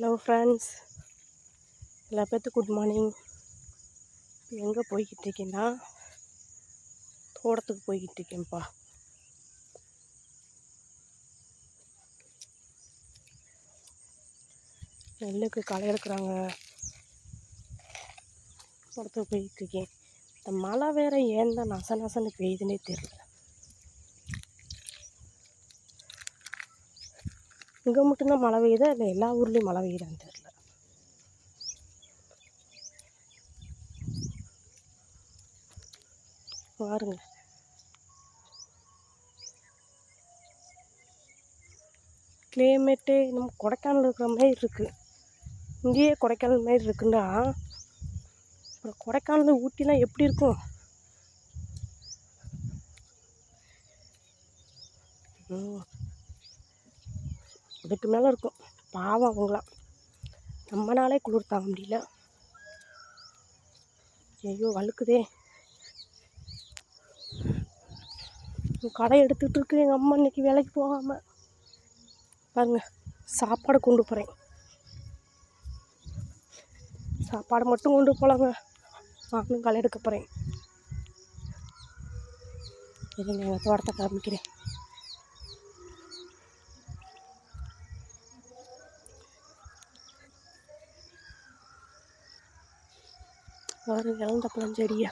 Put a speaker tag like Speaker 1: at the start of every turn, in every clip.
Speaker 1: Hello friends எல்லா பேர்த்து good morning எங்கே போய்கிட்டு இருக்கேன்னா தோட்டத்துக்கு போய்கிட்டு இருக்கேன்ப்பா. நெல்லுக்கு களை எடுக்கிறாங்க. தோட்டத்துக்கு போய்கிட்டு இருக்கேன். இந்த மழை வேற ஏன் தான் நச நசன்னு பெய்யுதுன்னே தெரியல. இங்கே மட்டும்தான் மழை பெய்யுதா? இல்லை எல்லா ஊர்லேயும் மழை பெய்யுதான்னு தெரில பாருங்க. கிளைமேட்டே நம்ம கொடைக்கானல் இருக்கிற மாதிரி இருக்குது இங்கேயே கொடைக்கானல் மாதிரி இருக்குன்னா அப்புறம் கொடைக்கானல் ஊட்டிலாம் எப்படி இருக்கும்? ம் அதுக்கு மேலே இருக்கும். பாவம் அவங்களாம். நம்மனாலே குளிர் தாங்க முடியல. ஐயோ வழுக்குதே. கடை எடுத்துகிட்டு இருக்கு. எங்கள் அம்மா இன்னைக்கு வேலைக்கு போகாமல் பாருங்க சாப்பாடு கொண்டு போகிறேன் சாப்பாடு மட்டும் கொண்டு போகலாங்க நானும் களை எடுக்க போகிறேன் இல்லைங்க எங்கள் தோட்டத்தை காமிக்கிறேன். பாருங்க இளந்தப்பழம் பழஞ்செடியா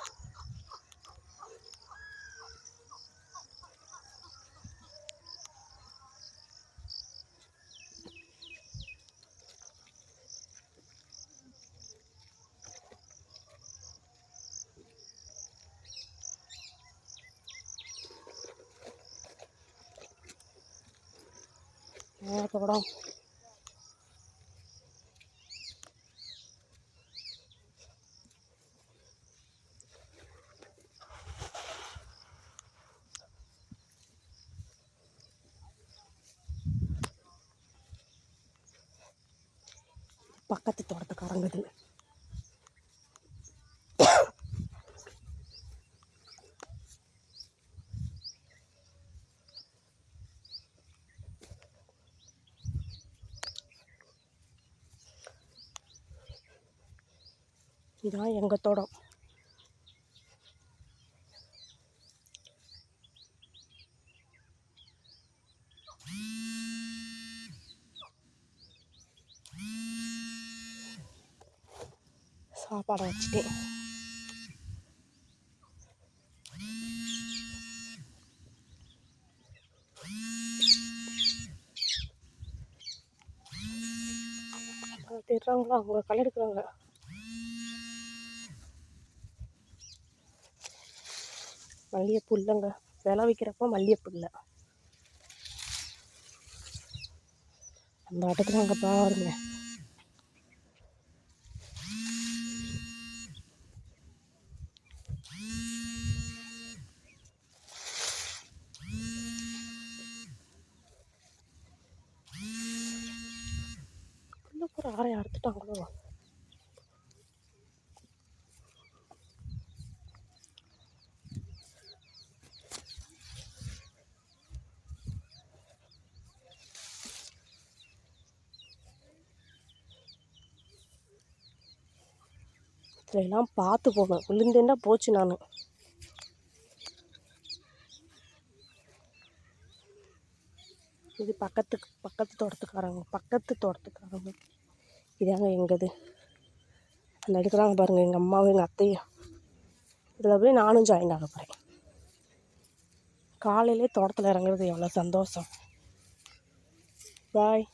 Speaker 1: படம். பக்கத்து தோட்டத்துக்காரங்குது இதான் எங்கள் தோட்டம். சாப்பாடை வச்சுட்டேன் திடுறாங்களா? அவங்க களை எடுக்கிறாங்க. மல்லிகைப்பூ இல்லைங்க விலை விற்கிறப்ப மல்லிகைப்பூ இல்லை அந்த ஆட்டத்தில் பாருங்க காரையை அறுத்துட்டாங்களோ இதெல்லாம் பார்த்து போகணும் விழுந்தேன்னா போச்சு நான் இது பக்கத்துக்கு பக்கத்து தோட்டத்துக்காரங்க பக்கத்து தோட்டத்துக்காரங்க இதாங்க எங்கது. அந்த எடுக்கிறாங்க பாருங்கள் எங்கள் அம்மாவும் எங்கள் அத்தையும். இதில் போய் நானும் ஜாயின் ஆக போகிறேன் காலையிலே தோட்டத்தில் இறங்குறது எவ்வளோ சந்தோஷம். பாய்